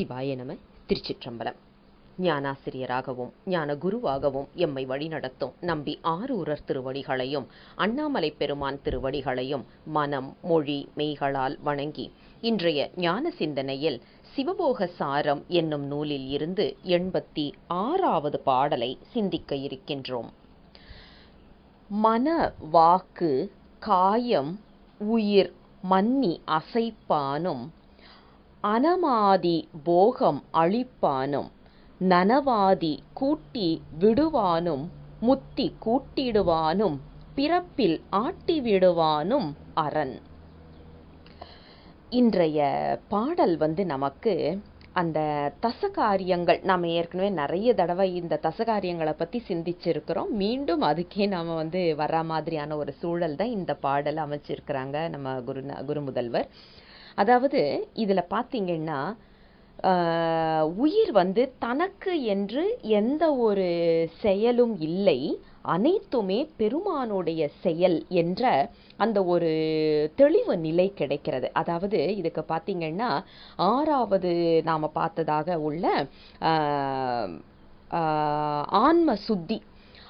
சிவாய நம திருச்சிற்றம்பலம். ஞானாசிரியராகவும் ஞான குருவாகவும் எம்மை வழிநடத்தும் நம்பி ஆரூரர் திருவடிகளையும் அண்ணாமலை பெருமான் திருவடிகளையும் மனம் மொழி மெய்களால் வணங்கி இன்றைய ஞான சிந்தனையில் சிவபோக சாரம் என்னும் நூலில் இருந்து எண்பத்தி ஆறாவது பாடலை சிந்திக்க இருக்கின்றோம். மன வாக்கு காயம் உயிர் மன்னி அசைப்பானும் அனமாதி போகம் அழிப்பானும் நனவாதி கூட்டி விடுவானும் முத்தி கூட்டிடுவானும் பிறப்பில் ஆட்டி விடுவானும் அரண். இன்றைய பாடல் வந்து நமக்கு அந்த தசகாரியங்கள் நம்ம ஏற்கனவே நிறைய தடவை இந்த தசகாரியங்களை பற்றி சிந்திச்சிருக்கிறோம். மீண்டும் அதுக்கே நாம் வந்து வர மாதிரியான ஒரு சூழல் தான் இந்த பாடல் அமைச்சிருக்கிறாங்க நம்ம குரு குரு முதல்வர். அதாவது இதில் பார்த்தீங்கன்னா உயிர் வந்து தனக்கு என்று எந்த ஒரு செயலும் இல்லை. அனைத்துமே பெருமானுடைய செயல் என்ற அந்த ஒரு தெளிவு நிலை கிடைக்கிறது. அதாவது இதுக்கு பார்த்தீங்கன்னா ஆறாவது நாம் பார்த்ததாக உள்ள ஆன்ம சுத்தி.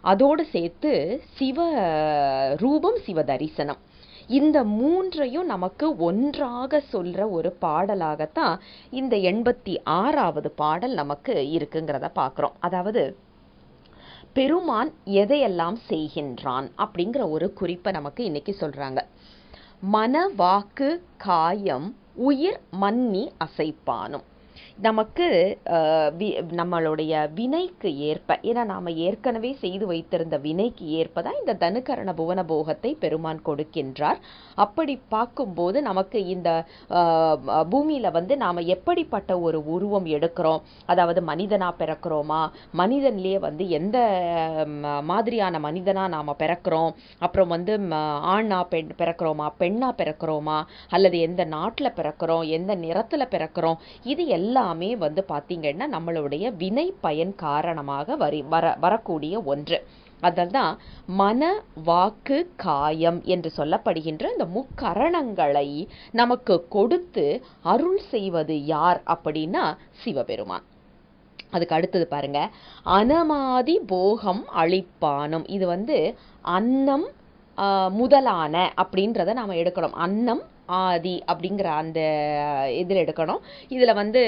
அதோடு சேர்த்து சிவ ரூபம் சிவ தரிசனம். இந்த மூன்றையும் நமக்கு ஒன்றாக சொல்கிற ஒரு பாடலாகத்தான் இந்த எண்பத்தி ஆறாவது பாடல் நமக்கு இருக்குங்கிறத பார்க்குறோம் அதாவது பெருமான் எதையெல்லாம் செய்கின்றான்? அப்படிங்கிற ஒரு குறிப்பை நமக்கு இன்னைக்கு சொல்கிறாங்க மன வாக்கு காயம் உயிர் மன்னி அசைப்பானும். நமக்கு நம்மளுடைய வினைக்கு ஏற்ப ஏன்னா நாம் ஏற்கனவே செய்து வைத்திருந்த வினைக்கு ஏற்ப தான் இந்த தனுகரண புவன போகத்தை பெருமான் கொடுக்கின்றார். அப்படி பார்க்கும்போது நமக்கு இந்த பூமியில் வந்து நாம் எப்படிப்பட்ட ஒரு உருவம் எடுக்கிறோம்? அதாவது மனிதனாக பிறக்கிறோமா? மனிதன்லேயே வந்து எந்த மாதிரியான மனிதனாக நாம் பிறக்கிறோம்? அப்புறம் வந்து ஆணா பெண் பிறக்கிறோமா? பெண்ணாக பிறக்கிறோமா? அல்லது எந்த நாட்டில் பிறக்கிறோம்? எந்த நிறத்தில் பிறக்கிறோம்? இது எல்லாம் எல்லாமே வந்து பார்த்திங்கன்னா நம்மளுடைய வினை பயன் காரணமாக வரி வர வரக்கூடிய ஒன்று. அதல்தான் மன வாக்கு காயம் என்று சொல்லப்படுகின்ற இந்த முக்கரணங்களை நமக்கு கொடுத்து அருள் செய்வது யார் அப்படின்னா சிவபெருமான். அதுக்கு அடுத்தது பாருங்க. அனமாதி போகம் அழிப்பானும் இது வந்து அன்னம் முதலான அப்படின்றத நாம் எடுக்கணும். அன்னம் ஆதி அப்படிங்கிற அந்த இதில் எடுக்கணும். இதில் வந்து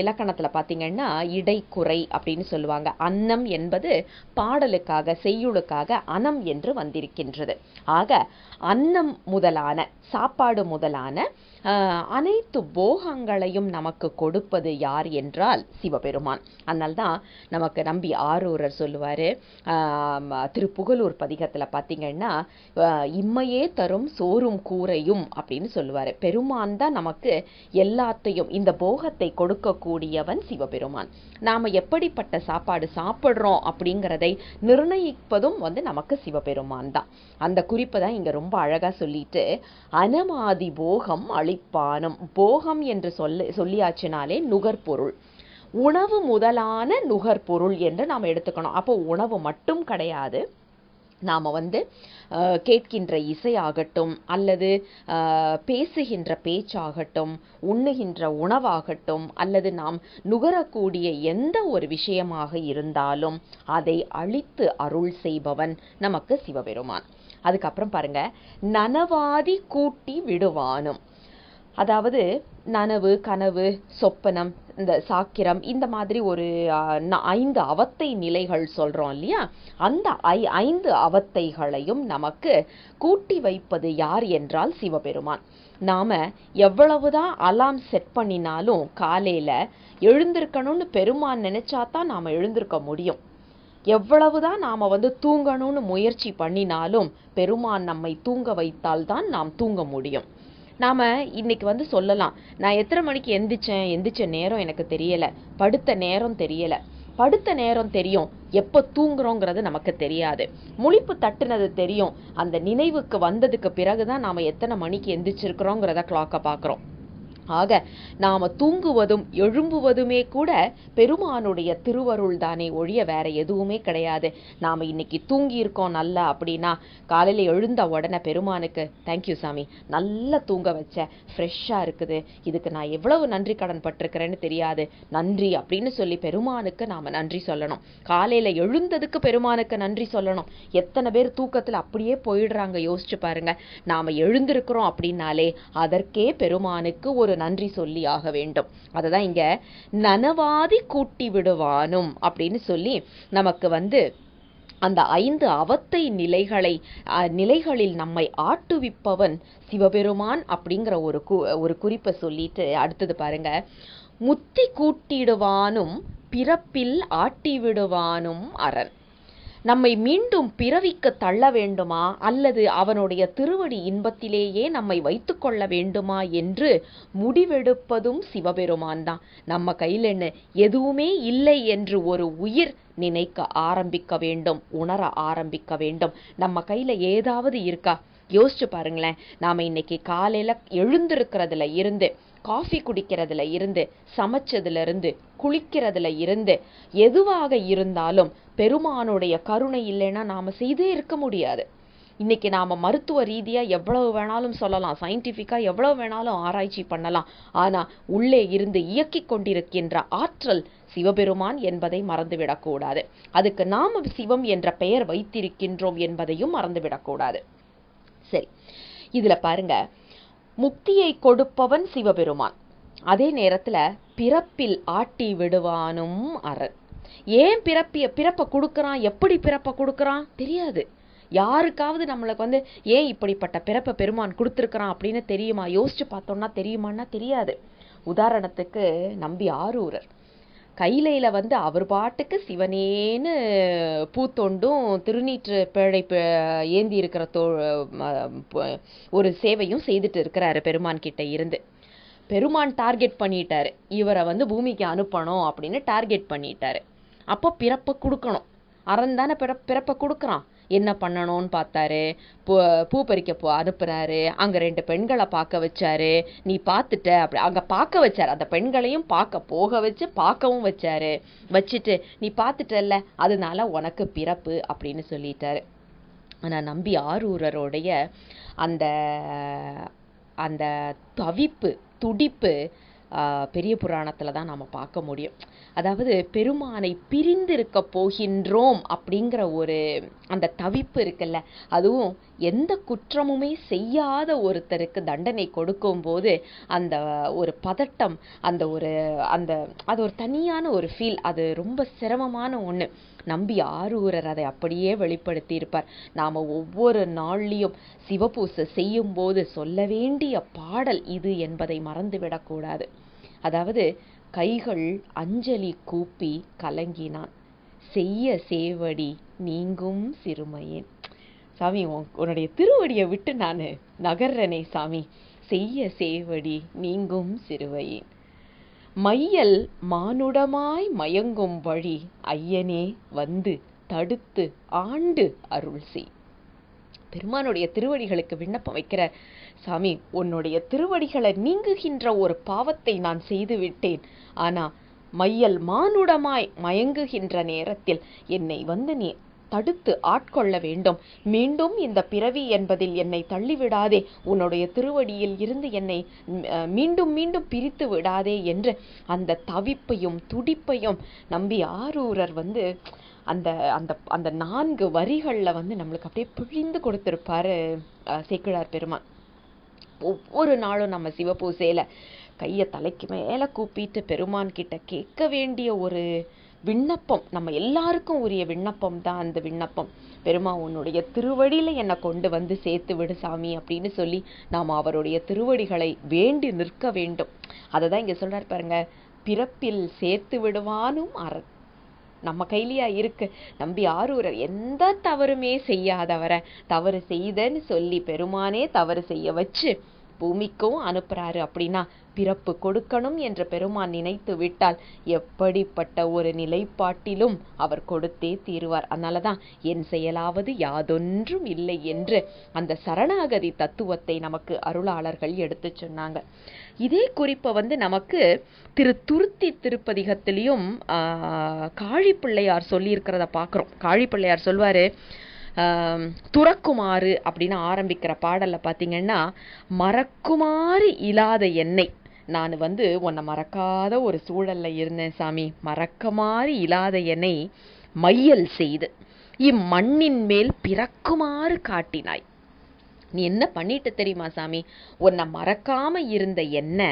இலக்கணத்தில் பார்த்தீங்கன்னா இடைக்குறை அப்படின்னு சொல்லுவாங்க. அன்னம் என்பது பாடலுக்காக செய்யுளுக்காக அனம் என்று வந்திருக்கின்றது. ஆக அன்னம் முதலான சாப்பாடு முதலான அனைத்து போகங்களையும் நமக்கு கொடுப்பது யார் என்றால் சிவபெருமான். அதனால்தான் நமக்கு நம்பி ஆரூரர் சொல்லுவார். திருப்புகலூர் பதிகத்தில் பார்த்தீங்கன்னா இம்மையே தரும் சோறும் கூரையும் அப்படின்னு சொல்லுவார். பெருமான் தான் நமக்கு எல்லாத்தையும் இந்த போகத்தை கொடுக்கக்கூடியவன் சிவபெருமான். நாம் எப்படிப்பட்ட சாப்பாடு சாப்பிட்றோம் அப்படிங்கிறதை நிர்ணயிப்பதும் வந்து நமக்கு சிவபெருமான் தான். அந்த குறிப்பை தான் இங்கே ரொம்ப அழகாக சொல்லிட்டு அனமாதி போகம் அழிப்பானும் போகம் என்று சொல்ல சொல்லியாச்சுனாலே நுகர்பொருள் உணவு முதலான நுகர்பொருள் என்று நாம் எடுத்துக்கணும். அப்போ உணவு மட்டும் கிடையாது. நாம் வந்து கேட்கின்ற இசையாகட்டும் அல்லது பேசுகின்ற பேச்சாகட்டும் உண்ணுகின்ற உணவாகட்டும் அல்லது நாம் நுகரக்கூடிய எந்த ஒரு விஷயமாக இருந்தாலும் அதை அழித்து அருள் செய்பவன் நமக்கு சிவபெருமான். அதுக்கப்புறம் பாருங்க நனவாதி கூட்டி விடுவானும். அதாவது நனவு கனவு சொப்பனம் இந்த சாக்கிரம் இந்த மாதிரி ஒரு ஐந்து அவத்தை நிலைகள் சொல்றோம் இல்லையா? அந்த ஐ ஐந்து அவத்தைகளையும் நமக்கு கூட்டி வைப்பது யார் என்றால் சிவபெருமான். நாம எவ்வளவுதான் அலாம் செட் பண்ணினாலும் காலையில எழுந்திருக்கணும்னு பெருமான் நினைச்சாதான் நாம எழுந்திருக்க முடியும். எவ்வளவுதான் நாம வந்து தூங்கணும்னு முயற்சி பண்ணினாலும் பெருமான் நம்மை தூங்க வைத்தால்தான் நாம் தூங்க முடியும். நாம் இன்றைக்கி வந்து சொல்லலாம். நான் எத்தனை மணிக்கு எந்திரிச்சேன்? எந்திரிச்ச நேரம் எனக்கு தெரியலை. படுத்த நேரம் தெரியலை. படுத்த நேரம் தெரியும். எப்போ தூங்குறோங்கிறது நமக்கு தெரியாது. முழிப்பு தட்டுனது தெரியும். அந்த நினைவுக்கு வந்ததுக்கு பிறகு தான் நாம் எத்தனை மணிக்கு எந்திரிச்சிருக்கிறோங்கிறத கிளாக்கை பார்க்குறோம். ஆக நாம தூங்குவதும் எழும்புவதுமே கூட பெருமானுடைய திருவருள் தானே ஒழிய வேற எதுவுமே கிடையாது. நாம இன்னைக்கு தூங்கி இருக்கோம் நல்லா அப்படின்னா காலையில எழுந்த உடனே பெருமானுக்கு தேங்க்யூ சாமி. நல்லா தூங்க வச்ச. ஃப்ரெஷ்ஷா இருக்குது. இதுக்கு நான் எவ்வளவு நன்றி கடன் பட்டிருக்கிறேன்னு தெரியாது. நன்றி அப்படின்னு சொல்லி பெருமானுக்கு நாம நன்றி சொல்லணும். காலையில எழுந்ததுக்கு பெருமானுக்கு நன்றி சொல்லணும். எத்தனை பேர் தூக்கத்துல அப்படியே போயிடுறாங்க யோசிச்சு பாருங்க. நாம எழுந்திருக்கிறோம் அப்படின்னாலே அதற்கே பெருமானுக்கு ஒரு ஒரு நன்றி சொல்லி ஆக வேண்டும். அததான் இங்க நனவாதி கூட்டி விடுவானும் அப்படின்னு சொல்லி நமக்கு வந்து அந்த ஐந்து அவத்தை நிலைகளை நிலைகளில் நம்மை ஆட்டுவிப்பவன் சிவபெருமான் அப்படிங்கிற ஒரு கு ஒரு குறிப்பை சொல்லிட்டு அடுத்தது பாருங்க. முத்தி கூட்டிடுவானும் பிறப்பில் ஆட்டிவிடுவானும் அரண். நம்மை மீண்டும் பிறவிக்கு தள்ள வேண்டுமா? அல்லது அவனுடைய திருவடி இன்பத்திலேயே நம்மை வைத்துக்கொள்ள வேண்டுமா? என்று முடிவெடுப்பதும் சிவபெருமான் தான் நம்ம கையில் என்ன? எதுவுமே இல்லை என்று ஒரு உயிர் நினைக்க ஆரம்பிக்க வேண்டும் உணர ஆரம்பிக்க வேண்டும். நம்ம கையில ஏதாவது இருக்கா? யோசிச்சு பாருங்களேன். நாம இன்னைக்கு காலையில எழுந்திருக்கிறதுல இருந்து காஃபி குடிக்கிறதுல இருந்து சமைச்சதுல இருந்து குளிக்கிறதுல இருந்து எதுவாக இருந்தாலும் பெருமானுடைய கருணை இல்லைன்னா நாம செய்தே இருக்க முடியாது. இன்னைக்கு நாம மருத்துவ ரீதியா எவ்வளவு வேணாலும் சொல்லலாம் சயின்டிஃபிக்காக எவ்வளவு வேணாலும் ஆராய்ச்சி பண்ணலாம். ஆனா உள்ளே இருந்து இயக்கிக் கொண்டிருக்கின்ற ஆற்றல் சிவபெருமான் என்பதை மறந்துவிடக்கூடாது. அதுக்கு நாம சிவம் என்ற பெயர் வைத்திருக்கின்றோம் என்பதையும் மறந்துவிடக்கூடாது. சரி இதுல பாருங்க முக்தியை கொடுப்பவன் சிவபெருமான். அதே நேரத்துல பிறப்பில் ஆட்டி விடுவானும் அரண். ஏன் பிறப்பிய பிறப்பை கொடுக்கறான்? எப்படி பிறப்பை கொடுக்கறான்? தெரியாது. யாருக்காவது நம்மளுக்கு வந்து ஏன் இப்படிப்பட்ட பிறப்பை பெருமான் கொடுத்திருக்கிறான் அப்படின்னு தெரியுமா? யோசிச்சு பார்த்தோம்னா தெரியுமான்னா தெரியாது. உதாரணத்துக்கு நம்பி ஆரூரர். கைலையில் வந்து அவர் பாட்டுக்கு சிவனேன்னு பூத்தொண்டும் திருநீற்று பேழை ஏந்தி இருக்கிற தோ ஒரு சேவையும் செய்துட்டு இருக்கிறாரு பெருமான் கிட்ட இருந்து. பெருமான் டார்கெட் பண்ணிட்டாரு. இவரை வந்து பூமிக்கு அனுப்பணும் அப்படின்னு டார்கெட் பண்ணிட்டாரு. அப்போ பிறப்பை கொடுக்கணும். அறன் தானே பிற பிறப்பை கொடுக்குறான். என்ன பண்ணணும்னு பார்த்தாரு. பூ பூ பறிக்க போ அனுப்புனாரு அங்க ரெண்டு பெண்களை பார்க்க வச்சாரு. நீ பார்த்துட்ட அப்படி அங்க பார்க்க வச்சாரு. அந்த பெண்களையும் பார்க்க போக வச்சு பார்க்கவும் வச்சாரு. வச்சுட்டு நீ பார்த்துட்டல்ல அதனால உனக்கு பிறப்பு அப்படின்னு சொல்லிட்டாரு. ஆனால் நம்பி ஆரூரருடைய அந்த அந்த தவிப்பு துடிப்பு பெரிய புராணத்தில் தான் நம்ம பார்க்க முடியும். அதாவது பெருமானை பிரிந்திருக்க போகின்றோம் அப்படிங்கிற ஒரு அந்த தவிப்பு இருக்குல்ல. அதுவும் எந்த குற்றமுமே செய்யாத ஒருத்தருக்கு தண்டனை கொடுக்கும்போது அந்த ஒரு பதட்டம் அந்த ஒரு அந்த அது ஒரு தனியான ஒரு ஃபீல் அது ரொம்ப சிரமமான ஒன்று நம்பி ஆரூரர் அதை அப்படியே வெளிப்படுத்தி இருப்பார் ஒவ்வொரு நாள்லேயும் சிவபூசை செய்யும்போது சொல்ல வேண்டிய பாடல் இது என்பதை மறந்துவிடக்கூடாது அதாவது கைகள் அஞ்சலி கூப்பி கலங்கினான். செய்ய சேவடி நீங்கும் சிறுமையேன். சாமி உன் உன்னுடைய திருவடியை விட்டு நான் நகர்றனே சாமி. செய்ய சேவடி நீங்கும் சிறுவையேன். மையல் மானுடமாய் மயங்கும் வழி ஐயனே வந்து தடுத்து ஆண்டு அருள் செய் பெருமானுடைய திருவடிகளுக்கு விண்ணப்பம் வைக்கிற சாமி உன்னுடைய திருவடிகளை நீங்குகின்ற ஒரு பாவத்தை நான் செய்து விட்டேன். ஆனா மையல் மானுடமாய் மயங்குகின்ற நேரத்தில் என்னை வந்து நீ தடுத்து ஆட்கொள்ள வேண்டும். மீண்டும் இந்த பிறவி என்பதில் என்னை தள்ளிவிடாதே. உன்னுடைய திருவடியில் இருந்து என்னை மீண்டும் மீண்டும் பிரித்து விடாதே என்று அந்த தவிப்பையும் துடிப்பையும் நம்பி ஆரூரர் வந்து அந்த அந்த அந்த நான்கு வரிகளில் வந்து நம்மளுக்கு அப்படியே பிழிந்து கொடுத்துருப்பார் சேக்கிழார் பெருமான். ஒவ்வொரு நாளும் நம்ம சிவபூசையில் கையை தலைக்கு மேலே கூப்பிட்டு பெருமான் கிட்ட கேட்க வேண்டிய ஒரு விண்ணப்பம் நம்ம எல்லாருக்கும் உரிய விண்ணப்பம் தான் அந்த விண்ணப்பம். பெருமா உன்னுடைய திருவடியில என்னை கொண்டு வந்து சேர்த்து விடு சாமி அப்படின்னு சொல்லி நாம் அவருடைய திருவடிகளை வேண்டி நிற்க வேண்டும். அதை தான் இங்கே சொல்கிறார் பாருங்க பிறப்பில் சேர்த்து விடுவானும் அற நம்ம கையிலயா இருக்கு. நம்பி ஆரூரர் எந்த தவறுமே செய்யாதவரை தவறு செய்தன்னு சொல்லி பெருமானே தவறு செய்ய வச்சு பூமிக்கும் அனுப்புறாரு அப்படின்னா பிறப்பு கொடுக்கணும் என்று பெருமான் நினைத்து விட்டால் எப்படிப்பட்ட ஒரு நிலைப்பாட்டிலும் அவர் கொடுத்தே தீருவார். அதனாலதான் என் செயலாவது யாதொன்றும் இல்லை என்று அந்த சரணாகதி தத்துவத்தை நமக்கு அருளாளர்கள் எடுத்து சொன்னாங்க. இதே குறிப்பை வந்து நமக்கு திரு துருத்தி திருப்பதிகத்திலையும் காழிப்பிள்ளையார் சொல்லியிருக்கிறத பார்க்குறோம். காழிப்பிள்ளையார் சொல்வாரு துறக்குமாறு அப்படின்னு ஆரம்பிக்கிற பாடலில் பார்த்தீங்கன்னா மறக்குமாறு இல்லாத என்னை. நான் வந்து உன்னை மறக்காத ஒரு சூழல்ல இருந்தேன் சாமி. மறக்கமாறு இல்லாத என்னை மையல் செய்து இம்மண்ணின் மேல் பிறக்குமாறு காட்டினாய். நீ என்ன பண்ணிட்டு தெரியுமா சாமி? உன்னை மறக்காம இருந்த என்ன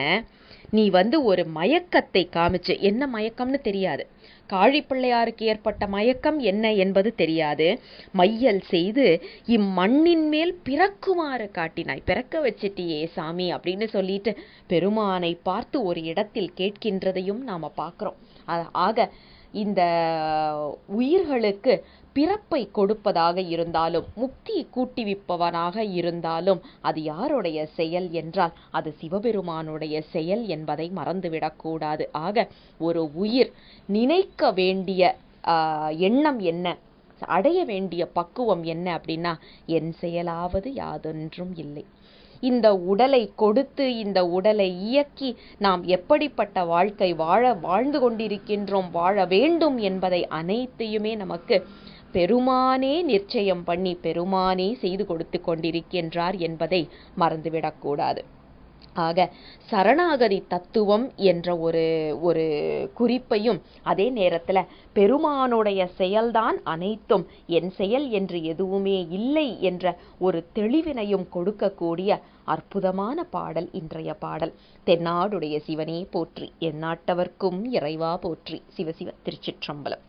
நீ வந்து ஒரு மயக்கத்தை காமிச்சு. என்ன மயக்கம்னு தெரியாது. காழிப்பிள்ளையாருக்கு ஏற்பட்ட மயக்கம் என்ன என்பது தெரியாது. மையல் செய்து இம்மண்ணின் மேல் பிறக்குமாறு காட்டினாய். பிறக்க வச்சிட்டியே சாமி அப்படின்னு சொல்லிட்டு பெருமானை பார்த்து ஒரு இடத்தில் கேட்கின்றதையும் நாம பார்க்குறோம். ஆக இந்த உயிர்களுக்கு பிறப்பை கொடுப்பதாக இருந்தாலும் முக்தி கூட்டிவிப்பவனாக இருந்தாலும் அது யாருடைய செயல் என்றால் அது சிவபெருமானுடைய செயல் என்பதை மறந்துவிடக்கூடாது. ஆக ஒரு உயிர் நினைக்க வேண்டிய எண்ணம் என்ன? அடைய வேண்டிய பக்குவம் என்ன அப்படின்னா என் செயலாவது யாதொன்றும் இல்லை. இந்த உடலை கொடுத்து இந்த உடலை இயக்கி நாம் எப்படிப்பட்ட வாழ்க்கை வாழ வாழ்ந்து கொண்டிருக்கின்றோம் வாழ வேண்டும் என்பதை அனைத்தையுமே நமக்கு பெருமானே நிச்சயம் பண்ணி பெருமானே செய்து கொடுத்து கொண்டிருக்கின்றார் என்பதை மறந்துவிடக்கூடாது. ஆக சரணாகதி தத்துவம் என்ற ஒரு ஒரு குறிப்பையும் அதே நேரத்தில் பெருமானுடைய செயல்தான் அனைத்தும் என் செயல் என்று எதுவுமே இல்லை என்ற ஒரு தெளிவினையும் கொடுக்கக்கூடிய அற்புதமான பாடல் இன்றைய பாடல். தென்னாடுடைய சிவனே போற்றி எந்நாட்டவர்க்கும் இறைவா போற்றி. சிவசிவ திருச்சிற்றம்பலம்.